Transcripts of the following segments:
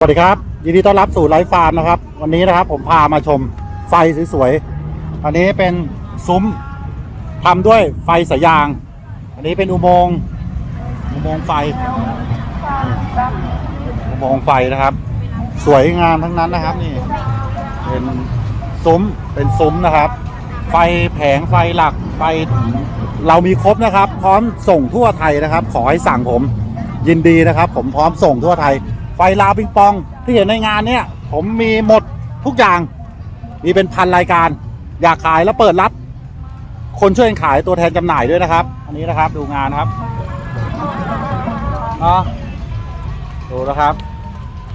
สวัสดีครับ ยินดีต้อนรับสู่ไลฟ์ฟาร์มนะครับ วันนี้นะครับผมพามาชมไฟสวยๆ อันนี้เป็นซุ้มทำด้วยไฟสายยาง อันนี้เป็นอุโมงค์อุโมงค์ไฟ อุโมงค์ไฟนะครับ สวยงามทั้งนั้นนะครับนี่ เป็นซุ้มเป็นซุ้มนะครับ ไฟแผงไฟหลักไฟเรามีครบนะครับ พร้อมส่งทั่วไทยนะครับ ขอให้สั่งผมยินดีนะครับ ผมพร้อมส่งทั่วไทย ไฟลาวปิงปองที่เห็นในงานเนี่ย ผมมีหมดทุกอย่างมีเป็นพันรายการ อยากขายแล้วเปิดรับ คนช่วยขายตัวแทนจำหน่ายด้วยนะครับ อันนี้นะครับดูงานครับเนาะดูนะครับ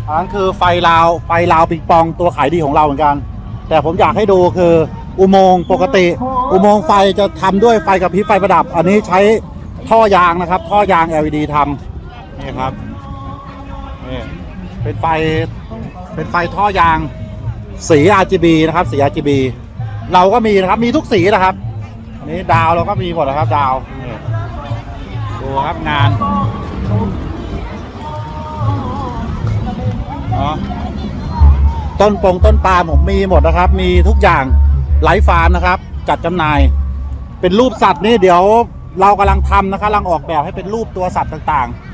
อันนั้นคือไฟลาวไฟลาวปิงปองตัวขายดีของเราเหมือนกัน แต่ผมอยากให้ดูคืออุโมงค์ปกติ อุโมงค์ไฟจะทำด้วยไฟกับพริบไฟประดับ อันนี้ใช้ท่อยางนะครับ ท่อยาง LED ทำนี่ครับ นี่เป็นไฟเป็นไฟท่อยาง สี RGB นะครับ สี RGB เราก็มีนะครับ มีทุกสีนะครับอันนี้ดาวเราก็มีหมดนะครับ ดาวนี่ดูครับงานต้นปงต้นปาล์มผมมีหมดนะครับ มีทุกอย่างไลฟ์ฟาร์มนะครับ จัดจำหน่าย เป็นรูปสัตว์นี่เดี๋ยวเรากำลังทำนะครับกำลังออกแบบให้เป็นรูปตัวสัตว์ต่างๆ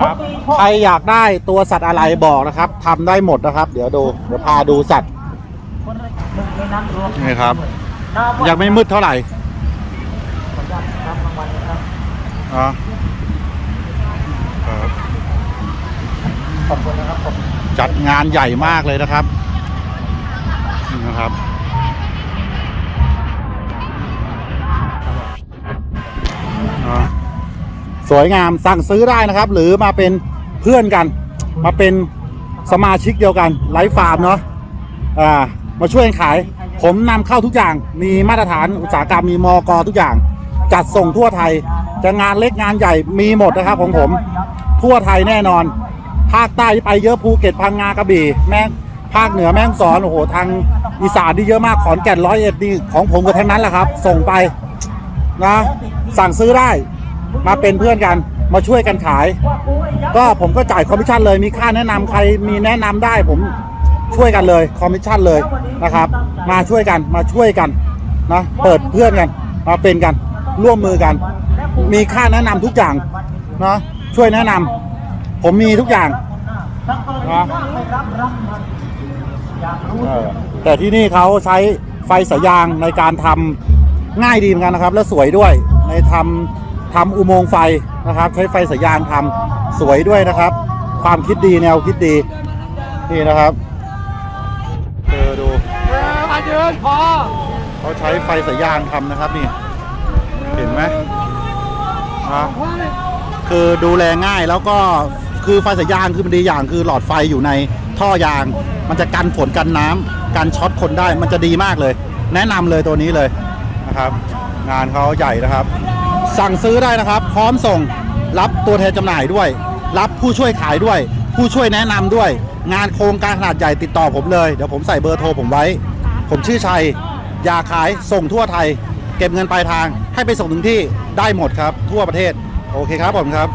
ครับ ใครอยากได้ตัวสัตว์อะไรบอกนะครับทำได้หมดนะครับ เดี๋ยวดู เดี๋ยวพาดูสัตว์ นี่ครับ ยังไม่มืดเท่าไหร่อ๋อครับขอบคุณนะครับผมจัดงานใหญ่มากเลยนะครับนี่นะครับ สวยงามสั่งซื้อได้นะครับ หรือมาเป็นเพื่อนกัน มาเป็นสมาชิกเดียวกันไลฟ์ฟาร์มเนาะอ่ามาช่วยขาย ผมนำเข้าทุกอย่างมีมาตรฐานอุตสาหกรรมมีมอกทุกอย่าง จัดส่งทั่วไทยจะงานเล็กงานใหญ่มีหมดนะครับของผม ทั่วไทยแน่นอน ภาคใต้ไปเยอะภูเก็ตพังงากระบี่แม่งภาคเหนือแม่งสอนโอ้โหทางอีสานที่เยอะมากขอนแก่นร้อยเอ็ดนี่ของผมก็ทั้งนั้นแหละครับ ส่งไปนะสั่งซื้อได้ มาเป็นเพื่อนกัน มาช่วยกันขาย ก็ผมก็จ่ายคอมมิชชั่นเลยมีค่าแนะนำใครมีแนะนำได้ผมช่วยกันเลยคอมมิชชั่นเลยนะครับ มาช่วยกันมาช่วยกันนะเปิดเพื่อนกันมาเป็นกันร่วมมือกัน มีค่าแนะนำทุกอย่างนะช่วยแนะนำผมมีทุกอย่างนะแต่ที่นี่เขาใช้ไฟสายยางในการทำง่ายดีเหมือนกันนะครับ และสวยด้วยในทำ ทำอุโมงค์ไฟนะครับ ใช้ไฟสายยางทำสวยด้วยนะครับ ความคิดดีแนวคิดดีนี่นะครับเจอดูเออมาเดินพอเขาใช้ไฟสายยางทำนะครับนี่ เห็นไหมนะคือดูแลง่ายแล้วก็คือไฟสายยางคือมันดีอย่างคือหลอดไฟอยู่ในท่อยาง มันจะกันฝนกันน้ำกันช็อตคนได้มันจะดีมากเลย แนะนำเลยตัวนี้เลยนะครับ งานเขาใหญ่นะครับ สั่งซื้อได้นะครับ พร้อมส่งรับตัวแทนจำหน่ายด้วย รับผู้ช่วยขายด้วย ผู้ช่วยแนะนำด้วย งานโครงการขนาดใหญ่ติดต่อผมเลยเดี๋ยวผมใส่เบอร์โทรผมไว้ ผมชื่อชัย อยากขายส่งทั่วไทย เก็บเงินปลายทางให้ไปส่งถึงที่ได้หมดครับ ทั่วประเทศ โอเคครับผมครับ